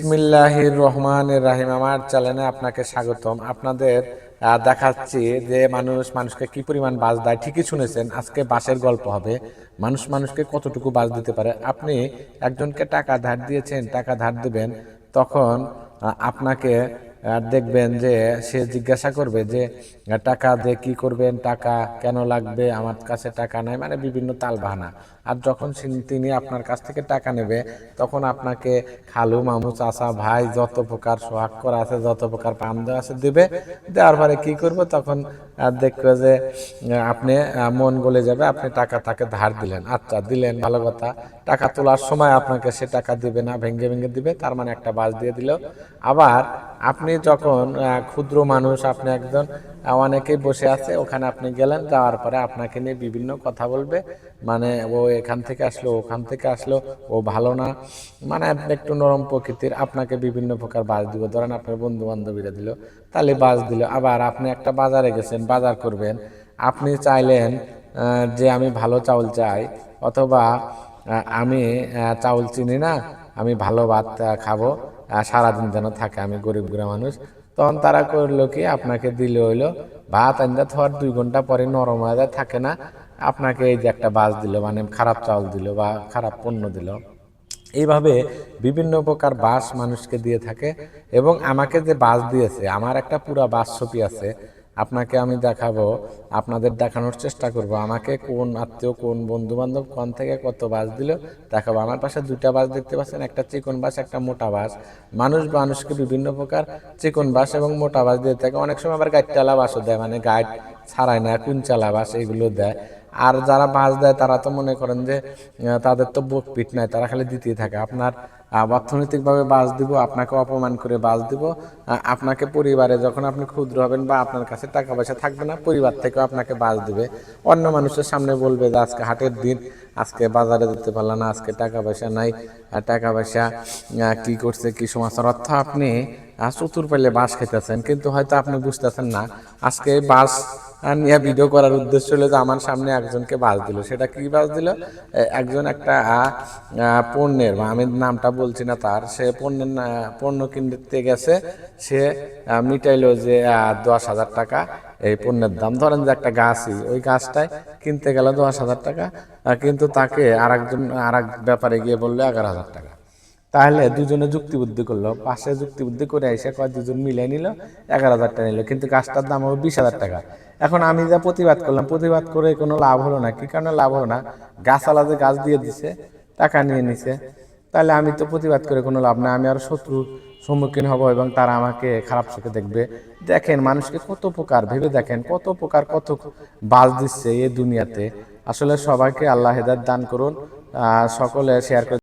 বিসমিল্লাহির রহমানের রাহিম। আমার চ্যানেলে আপনাকে স্বাগতম। আপনাদের দেখাচ্ছি যে মানুষ, মানুষকে কি পরিমাণ বাস দেয়। ঠিকই শুনেছেন, আজকে বাসের গল্প হবে। মানুষ মানুষকে কতটুকু বাস দিতে পারে? আপনি একজনকে টাকা ধার দিয়েছেন, টাকা ধার দেবেন, তখন আপনাকে আহ, দেখবেন যে সে জিজ্ঞাসা করবে যে টাকা দিয়ে কি করবেন? টাকা কেন লাগবে? আমার কাছে টাকা নাই। মানে বিভিন্ন তাল বাহানা আর যখন তিনি আপনার কাছ থেকে টাকা নেবে তখন আপনাকে খালু মামু চাচা ভাই যত প্রকার সোহাগ করা আছে যত প্রকার পাম দেওয়া আছে দেবে। দেওয়ার পরে কি করব? তখন দেখবে যে আপনি মন গলে যাবে আপনি টাকা তাকে ধার দিলেন। আচ্ছা দিলেন ভালো কথা। টাকা তোলার সময় আপনাকে সে টাকা দিবে না ভেঙ্গে ভেঙ্গে দিবে তার মানে একটা বাস দিয়ে দিল। আবার আপনি যখন ক্ষুদ্র মানুষ, আপনি একজন অনেকেই বসে আছে, ওখানে আপনি গেলেন, যাওয়ার পরে আপনাকে নিয়ে বিভিন্ন কথা বলবে। মানে ও এখান থেকে আসলো, ওখান থেকে আসলো, ও ভালো না। মানে আপনি একটু নরম প্রকৃতির, আপনাকে বিভিন্ন প্রকার বাস দিব। ধরেন আপনার বন্ধু বান্ধবীরা দিল, তাহলে বাস দিল। আবার আপনি একটা বাজারে গেছেন, বাজার করবেন, আপনি চাইলেন যে আমি ভালো চাউল চাই, অথবা আমি চাউল চিনি না, আমি ভালো ভাত খাব। সারাদিন যেন থাকে, আমি গরিব গুড়া মানুষ। তখন তারা করল কি, আপনাকে দিল হইল ভাত আনতে থার দুই ঘণ্টা পরে নরম যায়, থাকে না। আপনাকে এই যে একটা বাস দিল মানে খারাপ চাউল দিল বা খারাপ পণ্য দিল। এইভাবে বিভিন্ন প্রকার বাস মানুষকে দিয়ে থাকে এবং আমাকে যে বাস দিয়েছে, আমার একটা পুরা বাস ছবি আছে। আপনাকে আমি দেখাবো, আপনাদের দেখানোর চেষ্টা করব। আমাকে কোন আত্মীয়, কোন বন্ধু বান্ধব কোন থেকে কত বাস দিল দেখাবো। আমার পাশে দুটা বাস দেখতে পাচ্ছেন, একটা চিকন বাস, একটা মোটা বাস। মানুষ মানুষকে বিভিন্ন প্রকার চিকন বাস এবং মোটা বাস দিয়ে থাকে। অনেক সময় আবার গাইডটালা বাসও দেয় মানে গাইড ছাড়ায় না কুঞ্চালা বাস এগুলো দেয়। আর যারা বাস দেয়, তারা তো মনে করেন যে তাদের তো বুক পিট নাই, তারা খালি দিতেই থাকে। আপনার অর্থনৈতিকভাবে বাস দিব, আপনাকে অপমান করে বাস দিব আপনাকে পরিবারে যখন আপনি ক্ষুদ্র হবেন বা আপনার কাছে টাকা পয়সা থাকবে না, পরিবার থেকেও আপনাকে বাস দিবে। অন্য মানুষের সামনে বলবে যে, আজকে হাটের দিন আজকে বাজারে দিতে পারলাম না, আজকে টাকা পয়সা নাই। টাকা পয়সা কি করছে, কি সমাচার? অর্থ আপনি চতুর পেলে বাস খেতেছেন কিন্তু হয়তো আপনি বুঝতেছেন না। আজকে বাস নিয়ে ভিডিও করার উদ্দেশ্য হলো যে আমার সামনে একজনকে বাস দিল। সেটা কি বাস দিল? একজন একটা পণ্যের আমি নামটা বলছি না তার। সে পণ্যের পণ্য কিনতে গেছে। সে মিটাইলো যে দশ হাজার টাকা। এই পণ্যের দাম। ধরেন যে একটা গাছই ওই গাছটায় কিনতে গেল দশ হাজার টাকা কিন্তু তাকে আর একজন আর এক ব্যাপারে গিয়ে বলল এগারো হাজার টাকা। তাহলে দুজনে যুক্তিবুদ্ধি করল, পাশে যুক্তিবুদ্ধি করে এসে কয় দুজন মিলে নিল, এগারো হাজার টাকা নিল, কিন্তু গাছটার দাম হবে বিশ হাজার টাকা। এখন আমি যা প্রতিবাদ করলাম, প্রতিবাদ করে কোনো লাভ হলো না, কি কারণে লাভ হলো না? গাছওয়ালা যে গাছ দিয়ে দিছে, টাকা নিয়ে নিছে। তাহলে আমি তো প্রতিবাদ করে কোনো লাভ নাই, আমি আর শত্রুর সম্মুখীন হব এবং তারা আমাকে খারাপ চোখে দেখবে। দেখেন, মানুষকে কত প্রকার ভেবে দেখেন, কত প্রকার কত বাজ দিচ্ছে এই দুনিয়াতে। আসলে সবাইকে আল্লাহ হেদার দান করুন সকলে শেয়ার করে